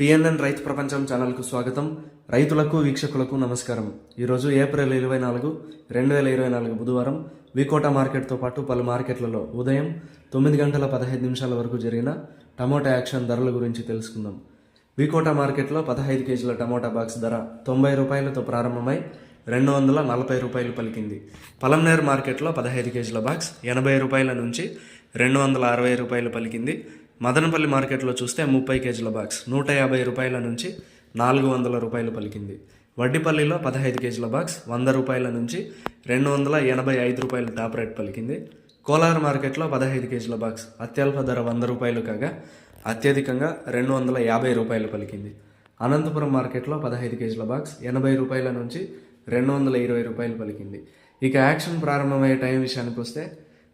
PNN రైతు ప్రపంచం ఛానల్కు స్వాగతం. రైతులకు వీక్షకులకు నమస్కారం. ఈరోజు ఏప్రిల్ ఇరవై నాలుగు రెండు వేల ఇరవై నాలుగు బుధవారం వికోట మార్కెట్తో పాటు పలు మార్కెట్లలో ఉదయం తొమ్మిది గంటల పదహైదు నిమిషాల వరకు జరిగిన టమోటా యాక్షన్ ధరల గురించి తెలుసుకుందాం. వికోట మార్కెట్లో పదహైదు కేజీల టమోటా బాక్స్ ధర తొంభై రూపాయలతో ప్రారంభమై రెండు వందల నలభై రూపాయలు పలికింది. పలంనేర్ మార్కెట్లో పదహైదు కేజీల బాక్స్ ఎనభై రూపాయల నుంచి రెండు వందల అరవై రూపాయలు పలికింది. మదనపల్లి మార్కెట్లో చూస్తే ముప్పై కేజీల బాక్స్ నూట యాభై రూపాయల నుంచి నాలుగు వందల రూపాయలు పలికింది. వడ్డిపల్లిలో పదహైదు కేజీల బాక్స్ వంద రూపాయల నుంచి రెండు వందల ఎనభై ఐదు రూపాయలు టాప్ రేట్ పలికింది. కోలార్ మార్కెట్లో పదహైదు కేజీల బాక్స్ అత్యల్ప ధర వంద రూపాయలు కాగా అత్యధికంగా రెండు వందల యాభై రూపాయలు పలికింది. అనంతపురం మార్కెట్లో పదహైదు కేజీల బాక్స్ ఎనభై రూపాయల నుంచి రెండు వందల ఇరవై రూపాయలు పలికింది. ఇక యాక్షన్ ప్రారంభమయ్యే టైం విషయానికి వస్తే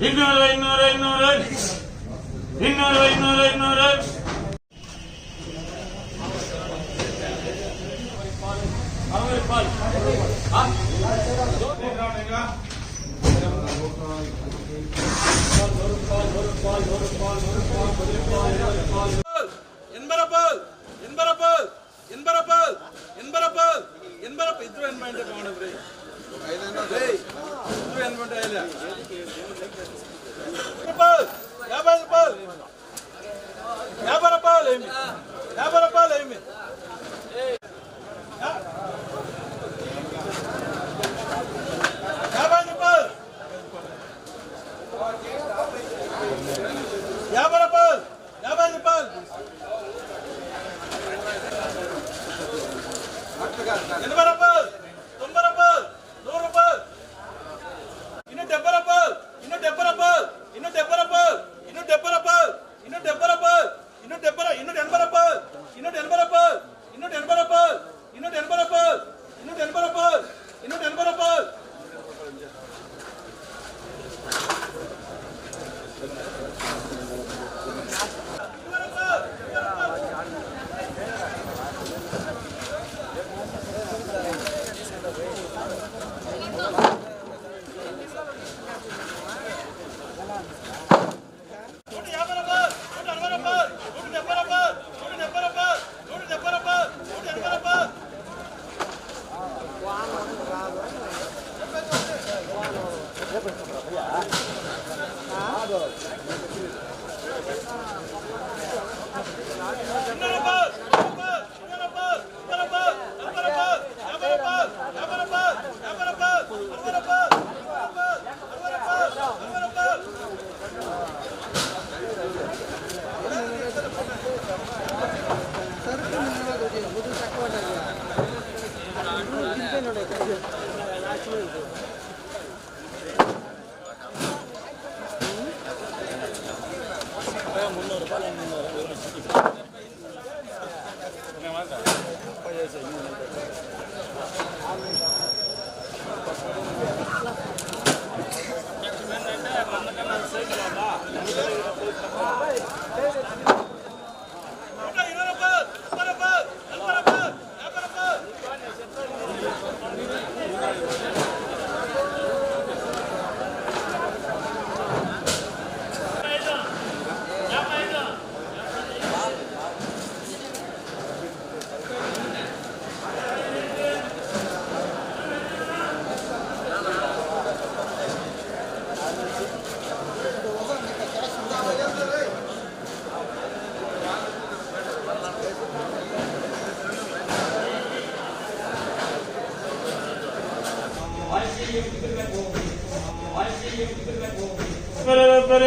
இன்னொரு இன்னொரு இன்னொரு இன்னொரு இன்னொரு இன்னொரு என்பரப்பல் என்பரப்பல் என்பரப்பல் என்பரப்பல் என்பரப்ப ಇದ್ರು ಏನ್ ಮಾಡಿದ್ರೆ ಮಾಡೋದ್ರಿ ಐದೇನೋ రూపాయలు యాభై రూపాయలు. యాభై రూపాయలు ఏమి? యాభై రూపాయలు ఏమి? యాభై రూపాయలు. యాభై రూపాయలు. యాభై రూపాయలు. ఎనభై రూపాయలు. 了 முந்நூறுபா இல்லை முந்நூறு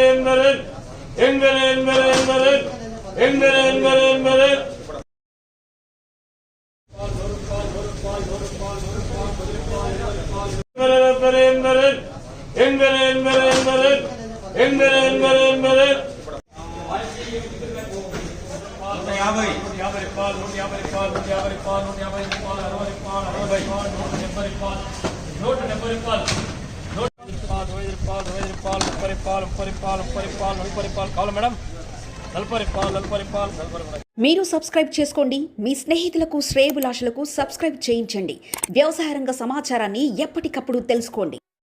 என்பது என்பது என்பது என்பது என்பது என்பது యాభై పాలు యాభై పాలు యాభై పాలు యాభై పాలు అరవై పాలు అరవై పాలు ఎనభై పాలు నూట డెబ్బై రూపాయలు నూట రూపాయలు ఇరవై రూపాయలు ఇరవై రూపాయలు ముప్పై రూపాయలు ముప్పై రూపాయలు ముప్పై రూపాయలు నలభై రూపాయలు కావాలి మేడం. నలభై రూపాయలు నలభై రూపాయలు నలభై రూపాయలు మీరు సబ్స్క్రైబ్ చేసుకోండి. మీ స్నేహితులకు శ్రేయబులాషులకు సబ్స్క్రైబ్ చేయించండి. వ్యవసాయ రంగ సమాచారాన్ని ఎప్పటికప్పుడు తెలుసుకోండి.